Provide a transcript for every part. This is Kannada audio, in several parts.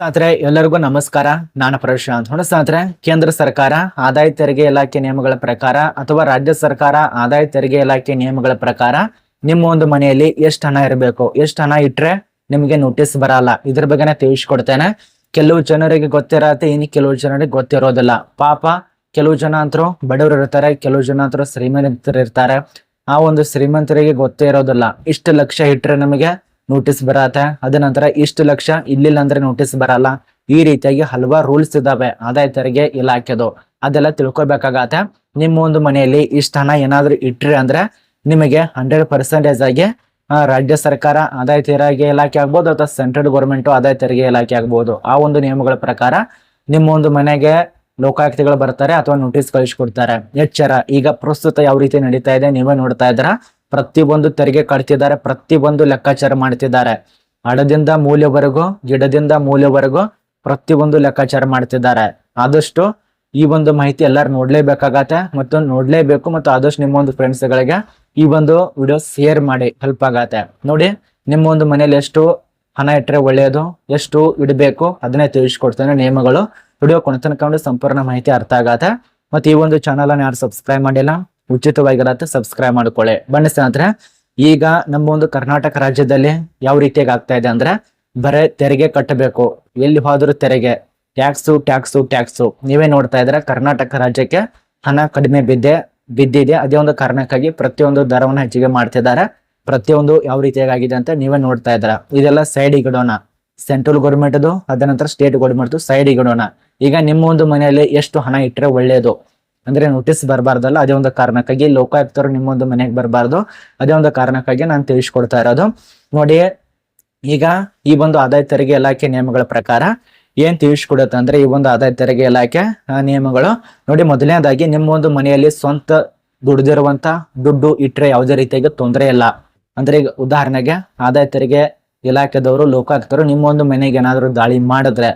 ಸ್ನೇಹಿತರೆ, ಎಲ್ಲರಿಗೂ ನಮಸ್ಕಾರ. ನಾನು ಪ್ರಶಾಂತ್. ಹೊಣ ಸ್ನೇಹಿತರೆ, ಕೇಂದ್ರ ಸರ್ಕಾರ, ಆದಾಯ ತೆರಿಗೆ ಇಲಾಖೆ ನಿಯಮಗಳ ಪ್ರಕಾರ ಅಥವಾ ರಾಜ್ಯ ಸರ್ಕಾರ ಆದಾಯ ತೆರಿಗೆ ಇಲಾಖೆ ನಿಯಮಗಳ ಪ್ರಕಾರ ನಿಮ್ಮ ಒಂದು ಮನೆಯಲ್ಲಿ ಎಷ್ಟು ಹಣ ಇರಬೇಕು? ಎಷ್ಟು ಹಣ ಇಟ್ಟರೆ ನಿಮಗೆ ನೋಟಿಸ್ ಬರಲ್ಲ? ಇದ್ರ ಬಗ್ಗೆನೇ ತಿಳಿಸ್ಕೊಡ್ತೇನೆ. ಕೆಲವು ಜನರಿಗೆ ಗೊತ್ತಿರತ್ತೆ, ಇನ್ನು ಕೆಲವು ಜನರಿಗೆ ಗೊತ್ತಿರೋದಿಲ್ಲ. ಪಾಪ, ಕೆಲವು ಜನ ಅಂತರು ಬಡವರು ಇರ್ತಾರೆ, ಕೆಲವು ಜನ ಅಂತರು ಶ್ರೀಮಂತರು ಇರ್ತಾರೆ ಆ ಒಂದು ಶ್ರೀಮಂತರಿಗೆ ಗೊತ್ತೇ ಇರೋದಿಲ್ಲ ಇಷ್ಟು ಲಕ್ಷ ಇಟ್ಟರೆ ನಮಗೆ ನೋಟಿಸ್ ಬರತ್ತೆ. ಅದ ನಂತರ ಇಷ್ಟು ಲಕ್ಷ ಇಲ್ಲಿಲ್ಲ ಅಂದ್ರೆ ನೋಟಿಸ್ ಬರಲ್ಲ. ಈ ರೀತಿಯಾಗಿ ಹಲವಾರು ರೂಲ್ಸ್ ಇದಾವೆ. ಆದಾಯ ತೆರಿಗೆ ಇಲಾಖೆದು. ಅದೆಲ್ಲ ತಿಳ್ಕೊಬೇಕಾಗತ್ತೆ. ನಿಮ್ಮ ಒಂದು ಮನೆಯಲ್ಲಿ ಇಷ್ಟು ಹಣ ಏನಾದ್ರೂ ಇಟ್ರಿ ಅಂದ್ರೆ ನಿಮಗೆ ಹಂಡ್ರೆಡ್ ಪರ್ಸೆಂಟೇಜ್ ಆಗಿ ರಾಜ್ಯ ಸರ್ಕಾರ ಆದಾಯ ತೆರಿಗೆ ಇಲಾಖೆ ಆಗ್ಬೋದು ಅಥವಾ ಸೆಂಟ್ರಲ್ ಗೌರ್ಮೆಂಟ್ ಆದಾಯ ತೆರಿಗೆ ಇಲಾಖೆ ಆಗ್ಬೋದು. ಆ ಒಂದು ನಿಯಮಗಳ ಪ್ರಕಾರ ನಿಮ್ಮ ಒಂದು ಮನೆಗೆ ಲೋಕಾಯುಕ್ತಗಳು ಬರ್ತಾರೆ ಅಥವಾ ನೋಟಿಸ್ ಕಳಿಸ್ಕೊಡ್ತಾರೆ. ಎಚ್ಚರ. ಈಗ ಪ್ರಸ್ತುತ ಯಾವ ರೀತಿ ನಡೀತಾ ಇದೆ, ನೀವೇ ನೋಡ್ತಾ ಇದ್ದೀರಾ? ಪ್ರತಿಯೊಂದು ತೆರಿಗೆ ಕಟ್ತಿದ್ದಾರೆ, ಪ್ರತಿಯೊಂದು ಲೆಕ್ಕಾಚಾರ ಮಾಡ್ತಿದ್ದಾರೆ. ಹಣದಿಂದ ಮೂಲೆವರೆಗೂ, ಗಿಡದಿಂದ ಮೂಲ್ಯವರೆಗೂ ಪ್ರತಿಯೊಂದು ಲೆಕ್ಕಾಚಾರ ಮಾಡ್ತಿದ್ದಾರೆ. ಆದಷ್ಟು ಈ ಒಂದು ಮಾಹಿತಿ ಎಲ್ಲರೂ ನೋಡ್ಲೇಬೇಕಾಗತ್ತೆ ಮತ್ತು ನೋಡ್ಲೇಬೇಕು ಮತ್ತು ಆದಷ್ಟು ನಿಮ್ಮ ಒಂದು ಫ್ರೆಂಡ್ಸ್ ಈ ಒಂದು ವಿಡಿಯೋ ಶೇರ್ ಮಾಡಿ ಹೆಲ್ಪ್ ಆಗತ್ತೆ. ನೋಡಿ, ನಿಮ್ಮ ಒಂದು ಮನೇಲಿ ಎಷ್ಟು ಹಣ ಇಟ್ಟರೆ ಒಳ್ಳೆಯದು, ಎಷ್ಟು ಇಡಬೇಕು ಅದನ್ನೇ ತಿಳಿಸ್ಕೊಡ್ತೇನೆ ನಿಯಮಗಳು. ವಿಡಿಯೋ ಕೊನೆತನಕ ಸಂಪೂರ್ಣ ಮಾಹಿತಿ ಅರ್ಥ ಆಗತ್ತೆ. ಮತ್ತೆ ಈ ಒಂದು ಚಾನಲ್ ಅನ್ನು ಯಾರು ಸಬ್ಸ್ಕ್ರೈಬ್ ಮಾಡಿಲ್ಲ ಉಚಿತವಾಗಿರತ್ತೆ ಸಬ್ಸ್ಕ್ರೈಬ್ ಮಾಡ್ಕೊಳ್ಳಿ. ಬನ್ನಿ ಸ್ನೇಹಿತರೆ, ಈಗ ನಮ್ಮ ಒಂದು ಕರ್ನಾಟಕ ರಾಜ್ಯದಲ್ಲಿ ಯಾವ ರೀತಿಯಾಗಿ ಆಗ್ತಾ ಇದೆ ಅಂದ್ರೆ, ಬರೇ ತೆರಿಗೆ ಕಟ್ಟಬೇಕು. ಎಲ್ಲಿ ಹೋದ್ರೂ ತೆರಿಗೆ. Tax tax tax. ನೀವೇ ನೋಡ್ತಾ ಇದ್ರೆ ಕರ್ನಾಟಕ ರಾಜ್ಯಕ್ಕೆ ಹಣ ಕಡಿಮೆ ಬಿದ್ದೆ, ಬಿದ್ದಿದೆ. ಅದೇ ಒಂದು ಕಾರಣಕ್ಕಾಗಿ ಪ್ರತಿಯೊಂದು ದರವನ್ನು ಹೆಚ್ಚಿಗೆ ಮಾಡ್ತಿದ್ದಾರೆ. ಪ್ರತಿಯೊಂದು ಯಾವ ರೀತಿಯಾಗಿ ಆಗಿದೆ ಅಂತ ನೀವೇ ನೋಡ್ತಾ ಇದ್ರ ಇದೆಲ್ಲ ಸೈಡ್ ಇಗಡೋಣ ಸೆಂಟ್ರಲ್ ಗೌರ್ಮೆಂಟ್ದು ಅದ ನಂತರ ಸ್ಟೇಟ್ ಗೌರ್ಮೆಂಟ್ದು ಸೈಡ್ ಇಗಡೋಣ ಈಗ ನಿಮ್ಮ ಒಂದು ಮನೆಯಲ್ಲಿ ಎಷ್ಟು ಹಣ ಇಟ್ಟರೆ ಒಳ್ಳೆಯದು ಅಂದ್ರೆ ನೋಟಿಸ್ ಬರಬಾರ್ದಲ್ಲ? ಅದೇ ಒಂದು ಕಾರಣಕ್ಕಾಗಿ ಲೋಕಾಯುಕ್ತರು ನಿಮ್ಮೊಂದು ಮನೆಗೆ ಬರಬಾರ್ದು. ಅದೇ ಒಂದು ಕಾರಣಕ್ಕಾಗಿ ನಾನು ತಿಳಿಸ್ಕೊಡ್ತಾ ಇರೋದು. ನೋಡಿ, ಈಗ ಈ ಒಂದು ಆದಾಯ ತೆರಿಗೆ ಇಲಾಖೆ ನಿಯಮಗಳ ಪ್ರಕಾರ ಏನ್ ತಿಳಿಸ್ಕೊಡುತ್ತೆ ಅಂದ್ರೆ ಈ ಒಂದು ಆದಾಯ ತೆರಿಗೆ ಇಲಾಖೆ ನಿಯಮಗಳು. ನೋಡಿ, ಮೊದಲನೇದಾಗಿ ನಿಮ್ಮ ಒಂದು ಮನೆಯಲ್ಲಿ ಸ್ವಂತ ದುಡ್ದಿರುವಂತ ದುಡ್ಡು ಇಟ್ಟರೆ ಯಾವುದೇ ರೀತಿಯಾಗಿ ತೊಂದರೆ ಇಲ್ಲ. ಅಂದ್ರೆ ಈಗ ಉದಾಹರಣೆಗೆ ಆದಾಯ ತೆರಿಗೆ ಇಲಾಖೆದವರು, ಲೋಕಾಯುಕ್ತರು ನಿಮ್ಮ ಒಂದು ಮನೆಗೆ ಏನಾದರೂ ದಾಳಿ ಮಾಡಿದ್ರೆ,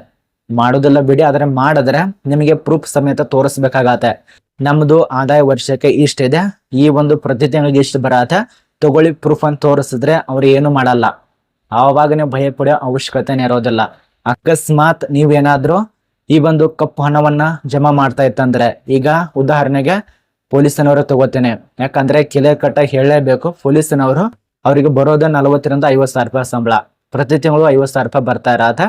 ಮಾಡೋದಿಲ್ಲ ಬಿಡಿ, ಆದ್ರೆ ಮಾಡಿದ್ರೆ ನಿಮಗೆ ಪ್ರೂಫ್ ಸಮೇತ ತೋರಿಸ್ಬೇಕಾಗತ್ತೆ. ನಮ್ದು ಆದಾಯ ವರ್ಷಕ್ಕೆ ಇಷ್ಟಿದೆ. ಈ ಒಂದು ಪ್ರತಿ ತಿಂಗಳಿಗೆ ಇಷ್ಟು ಬರತ್ತೆ. ತಗೊಳ್ಳಿ ಪ್ರೂಫ್ ಅಂತ ತೋರಿಸಿದ್ರೆ ಅವ್ರು ಏನು ಮಾಡಲ್ಲ. ಆವಾಗ ನೀವು ಭಯ ಪಡೆಯೋ ಅವಶ್ಯಕತೆನೇ ಇರೋದಿಲ್ಲ. ಅಕಸ್ಮಾತ್ ನೀವೇನಾದ್ರೂ ಈ ಒಂದು ಕಪ್ಪು ಹಣವನ್ನ ಜಮಾ ಮಾಡ್ತಾ ಇತ್ತಂದ್ರೆ, ಈಗ ಉದಾಹರಣೆಗೆ ಪೊಲೀಸನವರು ತಗೋತೇನೆ. ಯಾಕಂದ್ರೆ ಕಿಲೆ ಕಟ್ಟ ಹೇಳಲೇಬೇಕು. ಪೊಲೀಸನವರು ಅವರಿಗೆ ಬರೋದ ನಲವತ್ತರಿಂದ ಐವತ್ತು ಸಾವಿರ ರೂಪಾಯಿ ಸಂಬಳ. ಪ್ರತಿ ತಿಂಗಳು ಐವತ್ತು ಸಾವಿರ ರೂಪಾಯಿ ಬರ್ತಾ ಇರತ್ತೆ.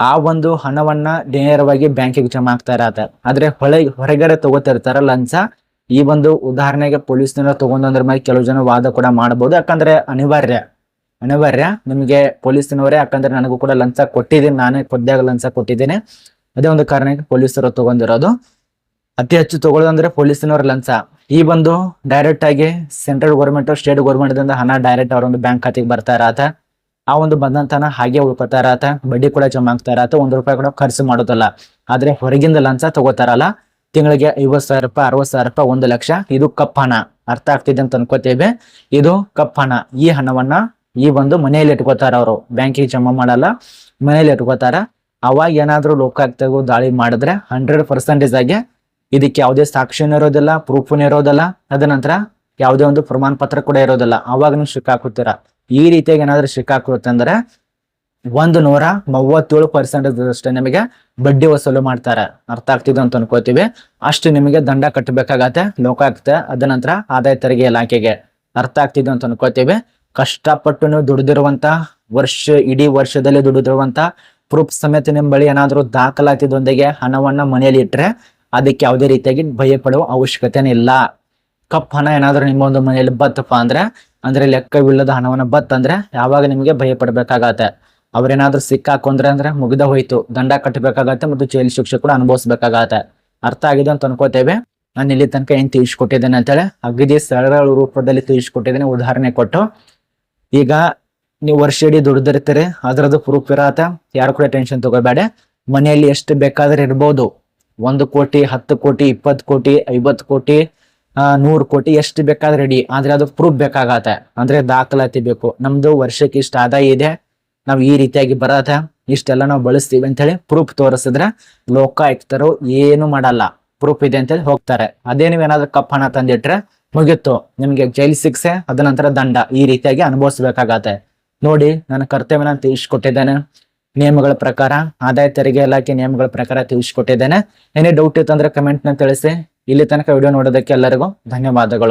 ಆ ಒಂದು ಹಣವನ್ನ ನೇರವಾಗಿ ಬ್ಯಾಂಕಿಗೆ ಜಮಾ ಆಗ್ತಾ ಇರತ್ತೆ. ಆದ್ರೆ ಹೊಳೆ, ಹೊರಗಡೆ ತಗೋತಿರ್ತಾರ ಲಂಚ. ಈ ಒಂದು ಉದಾಹರಣೆಗೆ ಪೊಲೀಸ್ನವರು ತಗೊಂಡ್ರ ಮೇಲೆ ಕೆಲವು ಜನ ವಾದ ಕೂಡ ಮಾಡಬಹುದು ಯಾಕಂದ್ರೆ ಅನಿವಾರ್ಯ. ಅನಿವಾರ್ಯ. ನಿಮಗೆ ಪೊಲೀಸ್ನವರೇ ಯಾಕಂದ್ರೆ ನನಗೂ ಕೂಡ ಲಂಚ ಕೊಟ್ಟಿದ್ದೀನಿ. ನಾನೇ ಪದ್ಯಾಗ ಲಂಚ ಕೊಟ್ಟಿದ್ದೀನಿ. ಅದೇ ಒಂದು ಕಾರಣಕ್ಕೆ ಪೊಲೀಸರು ತಗೊಂಡಿರೋದು. ಅತಿ ಹೆಚ್ಚು ತಗೊಳ್ಳೋದಂದ್ರೆ ಪೊಲೀಸಿನವ್ರ ಲಂಚ. ಈ ಬಂದು ಡೈರೆಕ್ಟ್ ಆಗಿ ಸೆಂಟ್ರಲ್ ಗೌರ್ಮೆಂಟ್ ಸ್ಟೇಟ್ ಗೌರ್ಮೆಂಟ್ ದಿಂದ ಹಣ ಡೈರೆಕ್ಟ್ ಅವರೊಂದು ಬ್ಯಾಂಕ್ ಖಾತೆಗೆ ಬರ್ತಾ ಇರತ್ತೆ. ಆ ಒಂದು ಬಂದಂತನ ಹಾಗೆ ಉಳ್ಕೊತಾರ ಇರತ್ತೆ ಬಡ್ಡಿ ಕೂಡ ಜಮಾ ಆಗ್ತಾ ಇರತ್ತೆ ಒಂದ್ ರೂಪಾಯಿ ಕೂಡ ಖರ್ಚು ಮಾಡೋದಲ್ಲ. ಆದ್ರೆ ಹೊರಗಿಂದ ಲಂಚ ತಗೋತಾರಲ್ಲ, ತಿಂಗಳಿಗೆ ಐವತ್ ಸಾವಿರ ರೂಪಾಯಿ ಅರವತ್ ಸಾವಿರ ರೂಪಾಯಿ, ಒಂದು ಲಕ್ಷ, ಇದು ಕಪ್ಪ ಹಣ. ಅರ್ಥ ಆಗ್ತಿದೆ ಅಂತ ಅನ್ಕೋತೇವೆ. ಇದು ಕಪ್ಪ ಹಣ. ಈ ಹಣವನ್ನ ಈ ಒಂದು ಮನೆಯಲ್ಲಿ ಇಟ್ಕೋತಾರ ಅವರು. ಬ್ಯಾಂಕಿಗೆ ಜಮಾ ಮಾಡಲ್ಲ, ಮನೆಯಲ್ಲಿ ಇಟ್ಕೋತಾರ. ಅವಾಗ ಏನಾದ್ರೂ ಲೋಕಾಯುಕ್ತಗೂ ದಾಳಿ ಮಾಡಿದ್ರೆ ಹಂಡ್ರೆಡ್ ಪರ್ಸೆಂಟೇಜ್ ಆಗಿ ಇದಕ್ಕೆ ಯಾವುದೇ ಸಾಕ್ಷಿನೂ ಇರೋದಿಲ್ಲ ಪ್ರೂಫ್ ಇರೋದಿಲ್ಲ. ಅದ ನಂತರ ಯಾವುದೇ ಒಂದು ಪ್ರಮಾಣ ಪತ್ರ ಕೂಡ ಇರೋದಿಲ್ಲ. ಅವಾಗ ನೀವು ಸಿಕ್ಕಾಕುತ್ತೀರ ಈ ರೀತಿಯಾಗಿ ಏನಾದ್ರೂ ಸಿಕ್ಕಾಕುತ್ತೆ ಅಂದ್ರೆ ಒಂದು ನೂರ ಮೂವತ್ತೇಳು ಪರ್ಸೆಂಟ್ ನಿಮಗೆ ಬಡ್ಡಿ ವಸೂಲು ಮಾಡ್ತಾರೆ. ಅರ್ಥ ಆಗ್ತಿದ್ದು ಅಂತ ಅನ್ಕೋತೀವಿ. ಅಷ್ಟು ನಿಮಗೆ ದಂಡ ಕಟ್ಟಬೇಕಾಗತ್ತೆ ಲೋಕಾಯುಕ್ತ ಅದ ನಂತರ ಆದಾಯ ತೆರಿಗೆ ಇಲಾಖೆಗೆ ಅರ್ಥ ಆಗ್ತಿದ್ದು ಅಂತ ಅನ್ಕೋತೀವಿ. ಕಷ್ಟಪಟ್ಟು ನೀವು ದುಡಿದಿರುವಂತ ವರ್ಷ, ಇಡೀ ವರ್ಷದಲ್ಲಿ ದುಡಿದಿರುವಂತ ಪ್ರೂಫ್ ಸಮೇತ ನಿಮ್ಮ ಬಳಿ ಏನಾದರೂ ದಾಖಲಾತಿದೊಂದಿಗೆ ಹಣವನ್ನ ಮನೆಯಲ್ಲಿ ಇಟ್ರೆ ಅದಕ್ಕೆ ಯಾವುದೇ ರೀತಿಯಾಗಿ ಭಯಪಡುವ ಅವಶ್ಯಕತೆನೇ ಇಲ್ಲ. ಕಪ್ ಹಣ ಏನಾದರೂ ನಿಮ್ಮ ಒಂದು ಮನೆಯಲ್ಲಿ ಬತ್ತಪ್ಪ ಅಂದ್ರೆ ಅಂದ್ರೆ ಲೆಕ್ಕವಿಲ್ಲದ ಹಣವನ್ನ ಬತ್ ಅಂದ್ರೆ ಯಾವಾಗ ನಿಮಗೆ ಭಯ ಪಡ್ಬೇಕಾಗತ್ತೆ. ಅವ್ರೇನಾದ್ರೂ ಸಿಕ್ಕಾಕೊಂಡ್ರೆ ಅಂದ್ರೆ ಮುಗಿದ ಹೋಯ್ತು. ದಂಡ ಕಟ್ಟಬೇಕಾಗತ್ತೆ ಮತ್ತು ಜೈಲು ಶಿಕ್ಷೆ ಕೂಡ ಅನುಭವಿಸ್ಬೇಕಾಗತ್ತೆ. ಅರ್ಥ ಆಗಿದೆ ಅಂತ ಅನ್ಕೋತೇವೆ. ನಾನು ಇಲ್ಲಿ ತನಕ ಏನ್ ತಿಳಿಸ್ಕೊಟ್ಟಿದ್ದೇನೆ ಅಂತೇಳಿ ಅಗದಿ ಸರಳ ರೂಪದಲ್ಲಿ ತಿಳಿಸ್ಕೊಟ್ಟಿದ್ದೇನೆ, ಉದಾಹರಣೆ ಕೊಟ್ಟು. ಈಗ ನೀವು ವರ್ಷ ಇಡೀ ದುಡ್ದಿರ್ತೀರಿ, ಅದರದ್ದು ಪ್ರೂಫ್ ಇರತ್ತೆ. ಯಾರು ಕೂಡ ಟೆನ್ಷನ್ ತಗೋಬೇಡ. ಮನೆಯಲ್ಲಿ ಎಷ್ಟು ಬೇಕಾದ್ರೆ ಇರ್ಬೋದು. ಒಂದು ಕೋಟಿ, ಹತ್ತು ಕೋಟಿ, ಇಪ್ಪತ್ತು ಕೋಟಿ, ಐವತ್ತು ಕೋಟಿ ನೂರು ಕೋಟಿ ಎಷ್ಟು ಬೇಕಾದ್ರೆ ರೆಡಿ ಆದ್ರೆ ಅದು ಪ್ರೂಫ್ ಬೇಕಾಗತ್ತೆ. ಅಂದ್ರೆ ದಾಖಲಾತಿ ಬೇಕು. ನಮ್ದು ವರ್ಷಕ್ಕೆ ಇಷ್ಟ ಆದಾಯ ಇದೆ. ನಾವು ಈ ರೀತಿಯಾಗಿ ಬರತ್ತೆ ಇಷ್ಟೆಲ್ಲ ನಾವು ಬಳಸ್ತೀವಿ ಅಂತ ಹೇಳಿ ಪ್ರೂಫ್ ತೋರಿಸಿದ್ರೆ ಲೋಕಾಯುಕ್ತರು ಏನು ಮಾಡಲ್ಲ. ಪ್ರೂಫ್ ಇದೆ ಅಂತ ಹೇಳಿ ಹೋಗ್ತಾರೆ. ಅದೇ ನೀವೇನಾದ್ರೂ ಕಪ್ಪ ಹಣ ತಂದಿಟ್ರೆ ಮುಗಿತ್ತು. ನಿಮ್ಗೆ ಜೈಲ್ ಸಿಕ್ಸೆ ಅದ ನಂತರ ದಂಡ. ಈ ರೀತಿಯಾಗಿ ಅನುಭವಿಸ್ಬೇಕಾಗತ್ತೆ. ನೋಡಿ, ನನ್ನ ಕರ್ತವ್ಯನ ತಿಳಿಸ್ಕೊಟ್ಟಿದ್ದೇನೆ. ನಿಯಮಗಳ ಪ್ರಕಾರ, ಆದಾಯ ತೆರಿಗೆ ಇಲಾಖೆ ನಿಯಮಗಳ ಪ್ರಕಾರ ತಿಳಿಸ್ಕೊಟ್ಟಿದ್ದೇನೆ. ಏನೇ ಡೌಟ್ ಇತ್ತಂದ್ರೆ ಕಮೆಂಟ್ನ ತಿಳಿಸಿ. ಇಲ್ಲಿ ತನಕ ವಿಡಿಯೋ ನೋಡೋದಕ್ಕೆ ಎಲ್ಲರಿಗೂ ಧನ್ಯವಾದಗಳು.